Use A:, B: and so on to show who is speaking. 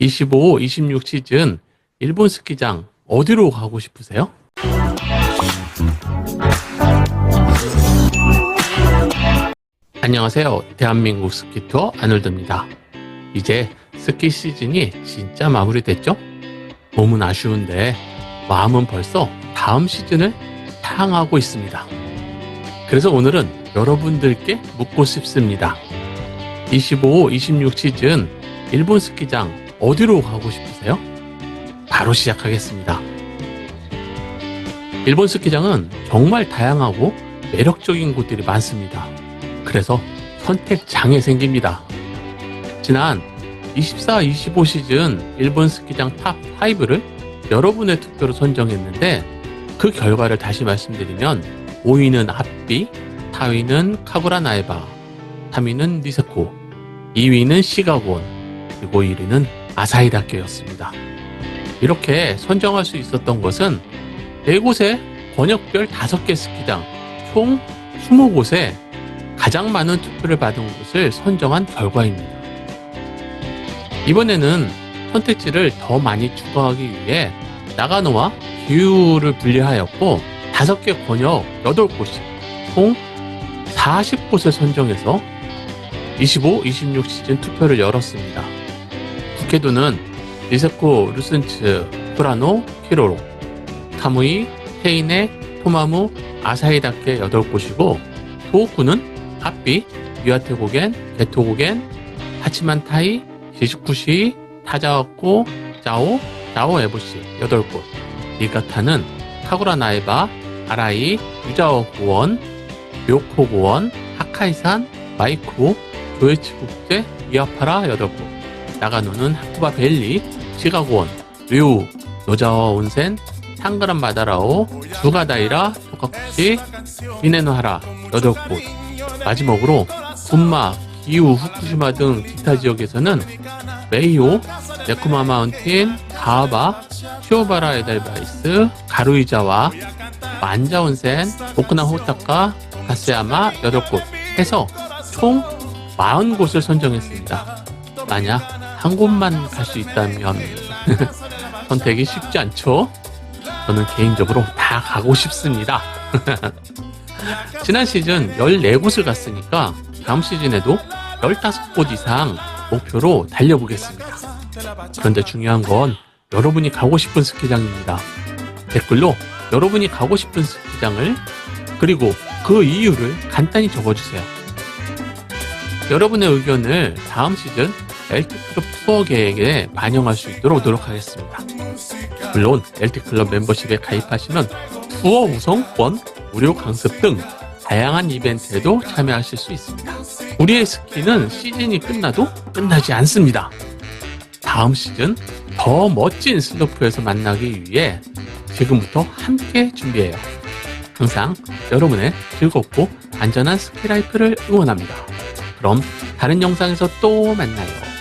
A: 25, 26 시즌 일본 스키장 어디로 가고 싶으세요? 안녕하세요. 대한민국 스키 투어 아놀드입니다. 이제 스키 시즌이 진짜 마무리됐죠? 몸은 아쉬운데 마음은 벌써 다음 시즌을 향하고 있습니다. 그래서 오늘은 여러분들께 묻고 싶습니다. 25, 26 시즌 일본 스키장 어디로 가고 싶으세요? 바로 시작하겠습니다. 일본 스키장은 정말 다양하고 매력적인 곳들이 많습니다. 그래서 선택 장애 생깁니다. 지난 24, 25 시즌 일본 스키장 탑 5를 여러분의 투표로 선정했는데 그 결과를 다시 말씀드리면 5위는 앞비, 4위는 카구라 나에바, 3위는 니세코, 2위는 시가곤, 그리고 1위는 아사히다케였습니다. 이렇게 선정할 수 있었던 것은 4곳의 번역별 5개 스키장 총 20곳에 가장 많은 투표를 받은 곳을 선정한 결과입니다. 이번에는 선택지를 더 많이 추가하기 위해 나가노와 기후를 분리하였고 5개 권역 8곳씩 총 40곳을 선정해서 25, 26 시즌 투표를 열었습니다. 국회도는 리세코, 루슨츠, 프라노, 키로로, 카무이, 헤이네, 토마무, 아사히다케 8곳이고 도호쿠는 합비, 유아테고겐, 게토고겐, 하치만타이, 시즈쿠시, 타자와코, 자오, 자오 에보시 8곳. 니가타는 카구라 나에바, 아라이, 유자오 고원, 료코 고원, 하카이산, 마이코, 조에치 국제, 이아파라 8곳 나가노는 하쿠바 벨리, 시가고원, 류, 노자와 온센, 상그란 마다라오, 주가다이라, 토카쿠시, 미네노하라 8곳 마지막으로 군마, 기우, 후쿠시마 등 기타 지역에서는 메이오, 네쿠마 마운틴, 가하바, 시오바라 에달바이스, 가루이자와, 만자온센, 오크나 호타카, 가스야마 8곳 해서 총 40곳을 선정했습니다. 만약 한 곳만 갈 수 있다면 선택이 쉽지 않죠? 저는 개인적으로 다 가고 싶습니다. 지난 시즌 14곳을 갔으니까 다음 시즌에도 15곳 이상 목표로 달려보겠습니다. 그런데 중요한 건 여러분이 가고 싶은 스키장입니다. 댓글로 여러분이 가고 싶은 스키장을 그리고 그 이유를 간단히 적어주세요. 여러분의 의견을 다음 시즌 LT클럽 투어 계획에 반영할 수 있도록 노력하겠습니다. 물론 LT클럽 멤버십에 가입하시면 투어 우선권, 무료 강습 등 다양한 이벤트에도 참여하실 수 있습니다. 우리의 스키는 시즌이 끝나도 끝나지 않습니다. 다음 시즌 더 멋진 슬로프에서 만나기 위해 지금부터 함께 준비해요. 항상 여러분의 즐겁고 안전한 스키라이프를 응원합니다. 그럼 다른 영상에서 또 만나요.